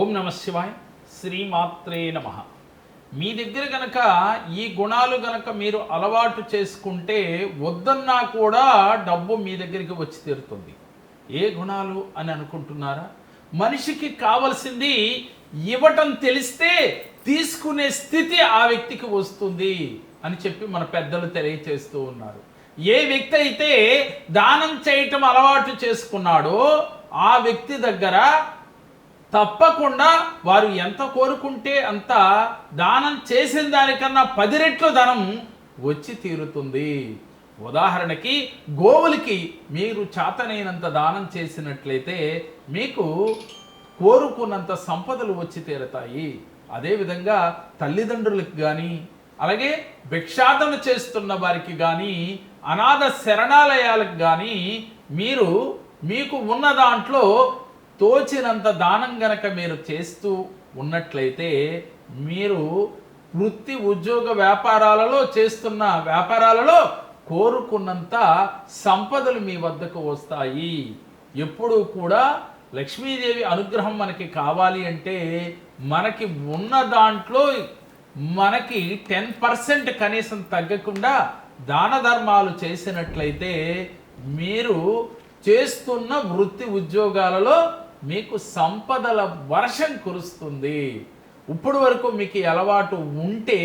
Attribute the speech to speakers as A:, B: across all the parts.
A: ఓం నమ శివాయ శ్రీమాత్రే నమ. మీ దగ్గర గనక ఈ గుణాలు గనక మీరు అలవాటు చేసుకుంటే వద్దన్నా కూడా డబ్బు మీ దగ్గరికి వచ్చి తీరుతుంది. ఏ గుణాలు అని అనుకుంటున్నారా? మనిషికి కావలసింది ఇవ్వటం తెలిస్తే తీసుకునే స్థితి ఆ వ్యక్తికి వస్తుంది అని చెప్పి మన పెద్దలు తెలియచేస్తూ ఉన్నారు. ఏ వ్యక్తి అయితే దానం చేయటం అలవాటు చేసుకున్నాడో ఆ వ్యక్తి దగ్గర తప్పకుండా వారు ఎంత కోరుకుంటే అంత దానం చేసిన దానికన్నా పది రెట్లు ధనం వచ్చి తీరుతుంది. ఉదాహరణకి గోవులకి మీరు చేతనైనంత దానం చేసినట్లయితే మీకు కోరుకున్నంత సంపదలు వచ్చి తీరతాయి. అదేవిధంగా తల్లిదండ్రులకు కానీ అలాగే భిక్షాటన చేస్తున్న వారికి కానీ అనాథ శరణాలయాలకు కానీ మీరు మీకు ఉన్న దాంట్లో తోచినంత దానం గనక మీరు చేస్తూ ఉన్నట్లయితే మీరు వృత్తి ఉద్యోగ వ్యాపారాలలో చేస్తున్న వ్యాపారాలలో కోరుకున్నంత సంపదలు మీ వద్దకు వస్తాయి. ఎప్పుడూ కూడా లక్ష్మీదేవి అనుగ్రహం మనకి కావాలి అంటే మనకి ఉన్న దాంట్లో మనకి టెన్ పర్సెంట్ కనీసం తగ్గకుండా దాన ధర్మాలు చేసినట్లయితే మీరు చేస్తున్న వృత్తి ఉద్యోగాలలో మీకు సంపదల వర్షం కురుస్తుంది. ఇప్పుడు వరకు మీకు అలవాటు ఉంటే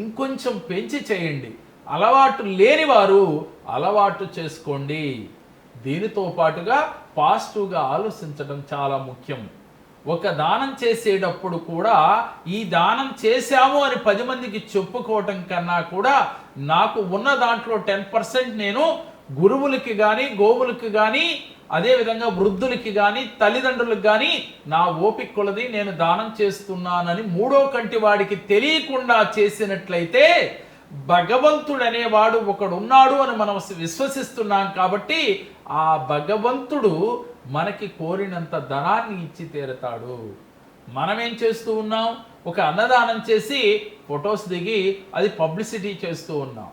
A: ఇంకొంచెం పెంచి చేయండి. అలవాటు లేని వారు అలవాటు చేసుకోండి. దీనితో పాటుగా పాజిటివ్గా ఆలోచించడం చాలా ముఖ్యం. ఒక దానం చేసేటప్పుడు కూడా ఈ దానం చేశాము అని పది మందికి చెప్పుకోవటం కన్నా కూడా నాకు ఉన్న దాంట్లో టెన్ పర్సెంట్ నేను గురువులకి కానీ గోవులకి కానీ అదేవిధంగా వృద్ధులకి కానీ తల్లిదండ్రులకు కానీ నా ఓపిక కొలది నేను దానం చేస్తున్నానని మూడో కంటి వాడికి తెలియకుండా చేసినట్లయితే భగవంతుడు అనేవాడు ఒకడున్నాడు అని మనం విశ్వసిస్తున్నాం కాబట్టి ఆ భగవంతుడు మనకి కోరినంత ధనాన్ని ఇచ్చి తీరతాడు. మనమేం చేస్తూ ఉన్నాం? ఒక అన్నదానం చేసి ఫొటోస్ దిగి అది పబ్లిసిటీ చేస్తూ ఉన్నాం.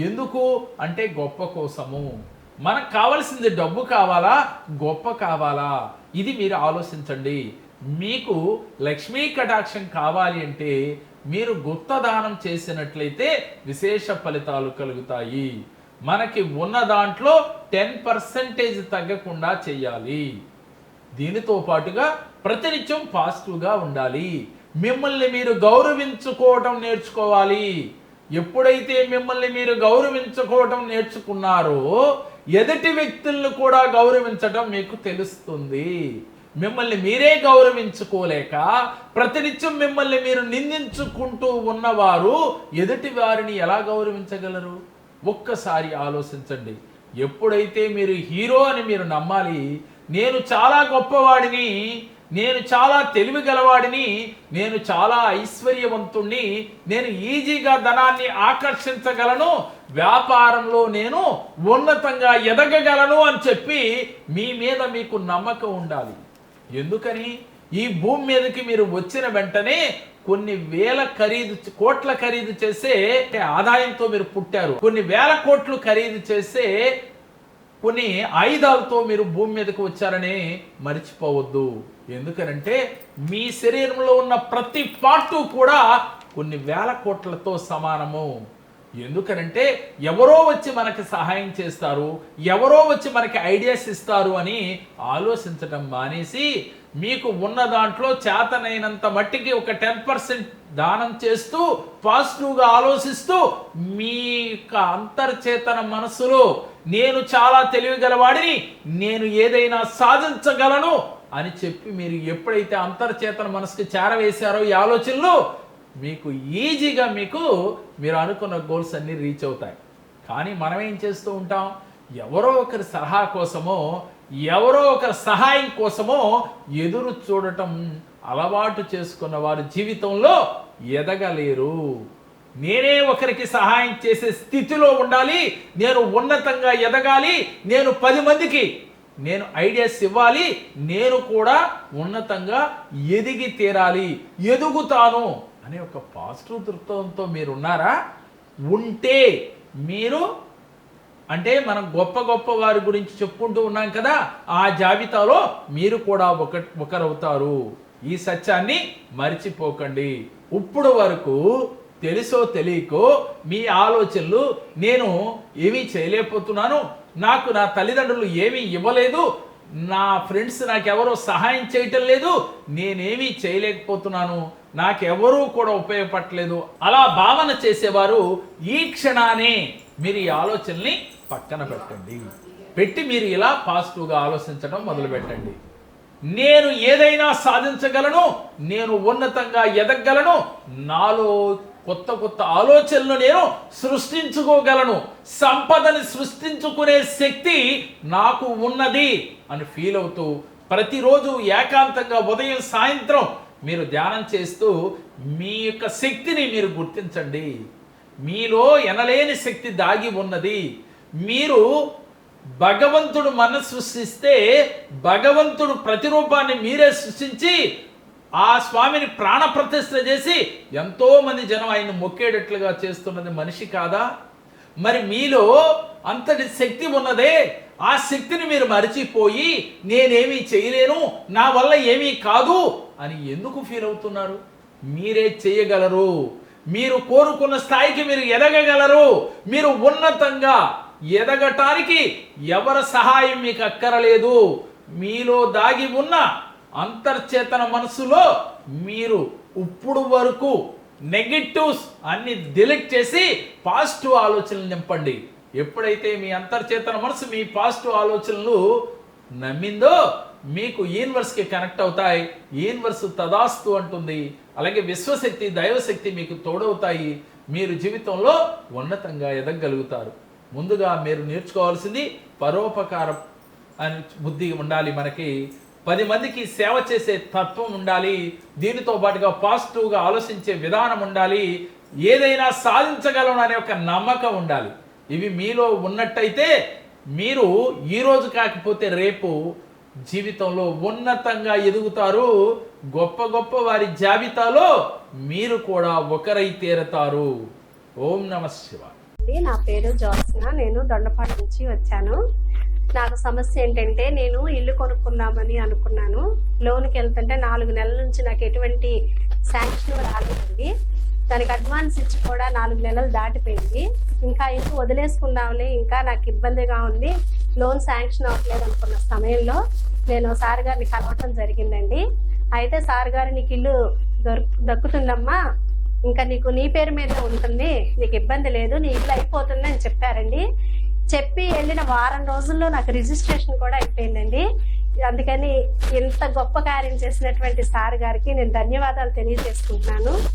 A: ఎందుకు? అంటే గొప్ప కోసము. మనకు కావాల్సింది డబ్బు కావాలా? గొప్ప కావాలా? ఇది మీరు ఆలోచించండి. మీకు లక్ష్మీ కటాక్షం కావాలి అంటే మీరు గుప్త దానం చేసినట్లయితే విశేష ఫలితాలు కలుగుతాయి. మనకి ఉన్న దాంట్లో టెన్ పర్సెంటేజ్ తగ్గకుండా చేయాలి. దీనితో పాటుగా ప్రతినిత్యం పాజిటివ్గా ఉండాలి. మిమ్మల్ని మీరు గౌరవించుకోవటం నేర్చుకోవాలి. ఎప్పుడైతే మిమ్మల్ని మీరు గౌరవించుకోవటం నేర్చుకున్నారో ఎదుటి వ్యక్తులను కూడా గౌరవించటం మీకు తెలుస్తుంది. మిమ్మల్ని మీరే గౌరవించుకోలేక ప్రతినిత్యం మిమ్మల్ని మీరు నిందించుకుంటూ ఉన్నవారు ఎదుటి వారిని ఎలా గౌరవించగలరు? ఒక్కసారి ఆలోచించండి. ఎప్పుడైతే మీరు హీరో అని మీరు నమ్మాలి నేను చాలా గొప్పవాడిని నేను చాలా తెలివి గలవాడిని నేను చాలా ఐశ్వర్యవంతుణ్ణి నేను ఈజీగా ధనాన్ని ఆకర్షించగలను వ్యాపారంలో నేను ఉన్నతంగా ఎదగగలను అని చెప్పి మీ మీద మీకు నమ్మకం ఉండాలి. ఎందుకని? ఈ భూమి మీదకి మీరు వచ్చిన వెంటనే కొన్ని వేల ఖరీదు కోట్ల ఖరీదు చేసే ఆదాయంతో మీరు పుట్టారు. కొన్ని వేల కోట్లు ఖరీదు చేసే కొన్ని ఆయుధాలతో మీరు భూమి మీదకి వచ్చారని మర్చిపోవద్దు. ఎందుకనంటే మీ శరీరంలో ఉన్న ప్రతి పార్టు కూడా కొన్ని వేల కోట్లతో సమానము. ఎందుకనంటే ఎవరో వచ్చి మనకి సహాయం చేస్తారు ఎవరో వచ్చి మనకి ఐడియాస్ ఇస్తారు అని ఆలోచించడం మానేసి మీకు ఉన్న దాంట్లో చేతనైనంత మట్టికి ఒక టెన్ పర్సెంట్ దానం చేస్తూ పాజిటివ్గా ఆలోచిస్తూ మీ యొక్క అంతర్చేతన మనసులో నేను చాలా తెలివిగలవాడిని నేను ఏదైనా సాధించగలను అని చెప్పి మీరు ఎప్పుడైతే అంతర్చేతన మనసుకి చేరవేశారో ఈ ఆలోచనలు మీకు ఈజీగా మీకు మీరు అనుకున్న గోల్స్ అన్నీ రీచ్ అవుతాయి. కానీ మనం ఏం చేస్తూ ఉంటాం? ఎవరో ఒకరి సలహా కోసమో ఎవరో ఒకరి సహాయం కోసమో ఎదురు చూడటం అలవాటు చేసుకున్న వారి జీవితంలో ఎదగలేరు. నేనే ఒకరికి సహాయం చేసే స్థితిలో ఉండాలి నేను ఉన్నతంగా ఎదగాలి నేను పది మందికి నేను ఐడియాస్ ఇవ్వాలి నేను కూడా ఉన్నతంగా ఎదిగి తీరాలి ఎదుగుతాను అనే ఒక పాజిటివ్ దృక్పథంతో మీరు ఉన్నారా ఉంటే మీరు అంటే మనం గొప్ప గొప్ప వారి గురించి చెప్పుకుంటూ ఉన్నాం కదా ఆ జాబితాలో మీరు కూడా ఒక ఒకరవుతారు. ఈ సత్యాన్ని మర్చిపోకండి. ఇప్పుడు వరకు తెలుసో తెలియకో మీ ఆలోచనలు నేను ఏమీ చేయలేకపోతున్నాను. నాకు నా తల్లిదండ్రులు ఏమీ ఇవ్వలేదు. నా ఫ్రెండ్స్ నాకెవరో సహాయం చేయటం లేదు. నేనేమీ చేయలేకపోతున్నాను. నాకెవరూ కూడా ఉపయోగపడలేదు. అలా భావన చేసేవారు ఈ క్షణానే మీరు ఈ ఆలోచనల్ని పక్కన పెట్టండి. పెట్టి మీరు ఇలా పాజిటివ్గా ఆలోచించడం మొదలు పెట్టండి నేను ఏదైనా సాధించగలను. నేను ఉన్నతంగా ఎదగలను నాలో కొత్త కొత్త ఆలోచనలు నేను సృష్టించుకోగలను. సంపదని సృష్టించుకునే శక్తి నాకు ఉన్నది అని ఫీల్ అవుతూ ప్రతిరోజు ఏకాంతంగా ఉదయం సాయంత్రం మీరు ధ్యానం చేస్తూ మీ యొక్క శక్తిని మీరు గుర్తించండి. మీలో ఎనలేని శక్తి దాగి ఉన్నది. మీరు భగవంతుడు మన సృష్టిస్తే భగవంతుడు ప్రతిరూపాన్ని మీరే సృష్టించి ఆ స్వామిని ప్రాణ ప్రతిష్ఠ చేసి ఎంతోమంది జనం ఆయన మొక్కేటట్లుగా చేస్తున్నది మనిషి కాదా? మరి మీలో అంతటి శక్తి ఉన్నదే ఆ శక్తిని మీరు మరిచిపోయి నేనేమీ చేయలేను నా వల్ల ఏమీ కాదు అని ఎందుకు ఫీల్ అవుతున్నారు? మీరే చేయగలరు. మీరు కోరుకున్న స్థాయికి మీరు ఎదగగలరు. మీరు ఉన్నతంగా ఎదగటానికి ఎవరి సహాయం మీకు అక్కరలేదు. మీలో దాగి ఉన్న అంతర్చేతన మనసులో మీరు ఇప్పుడు వరకు నెగిటివ్స్ అన్ని డిలీట్ చేసి పాజిటివ్ ఆలోచనలు నింపండి. ఎప్పుడైతే మీ అంతర్చేతన మనసు మీ పాజిటివ్ ఆలోచనలు నమ్మిందో మీకు యూనివర్స్కి కనెక్ట్ అవుతాయి. యూనివర్స్ తదాస్తు అంటుంది. అలాగే విశ్వశక్తి దైవశక్తి మీకు తోడవుతాయి. మీరు జీవితంలో ఉన్నతంగా ఎదగలుగుతారు ముందుగా మీరు నేర్చుకోవాల్సింది పరోపకారం అని బుద్ధి ఉండాలి మనకి. పది మందికి సేవ చేసే తత్వం ఉండాలి దీనితో పాటుగా పాజిటివ్గా ఆలోచించే విధానం ఉండాలి ఏదైనా సాధించగలను అనే ఒక నమ్మకం ఉండాలి. ఇవి మీలో ఉన్నట్టయితే మీరు ఈరోజు కాకపోతే రేపు జీవితంలో ఉన్నతంగా ఎదుగుతారు గొప్ప గొప్ప వారి జాబితాలో మీరు కూడా ఒకరై తీరతారు. ఓం నమ
B: శివ నా పేరు జోత్స్న నేను దొండపాడు నుంచి వచ్చాను. నాకు సమస్య ఏంటంటే నేను ఇల్లు కొనుక్కుందామని అనుకున్నాను. లోన్కి వెళ్తుంటే నాలుగు నెలల నుంచి నాకు ఎటువంటి శాంక్షన్ రాలేదండి. దానికి అడ్వాన్స్ ఇచ్చి కూడా నాలుగు నెలలు దాటిపోయింది. ఇంకా ఇల్లు వదిలేసుకుందాంలే ఇంకా నాకు ఇబ్బందిగా ఉంది. లోన్ శాంక్షన్ అవ్వట్లేదు అనుకున్న సమయంలో నేను సార్ గారిని కలవటం జరిగిందండి. అయితే సార్ గారు నీకు ఇల్లు దొరుకు దక్కుతుందమ్మా. ఇంకా నీకు నీ పేరు మీద ఉంటుంది. నీకు ఇబ్బంది లేదు. నీ ఇల్లు అయిపోతుంది అని చెప్పారండి. చెప్పి వెళ్ళిన వారం రోజుల్లో నాకు రిజిస్ట్రేషన్ కూడా అయిపోయిందండి. అందుకని ఇంత గొప్ప కార్యం చేసినటువంటి సార్ గారికి నేను ధన్యవాదాలు తెలియజేసుకుంటున్నాను.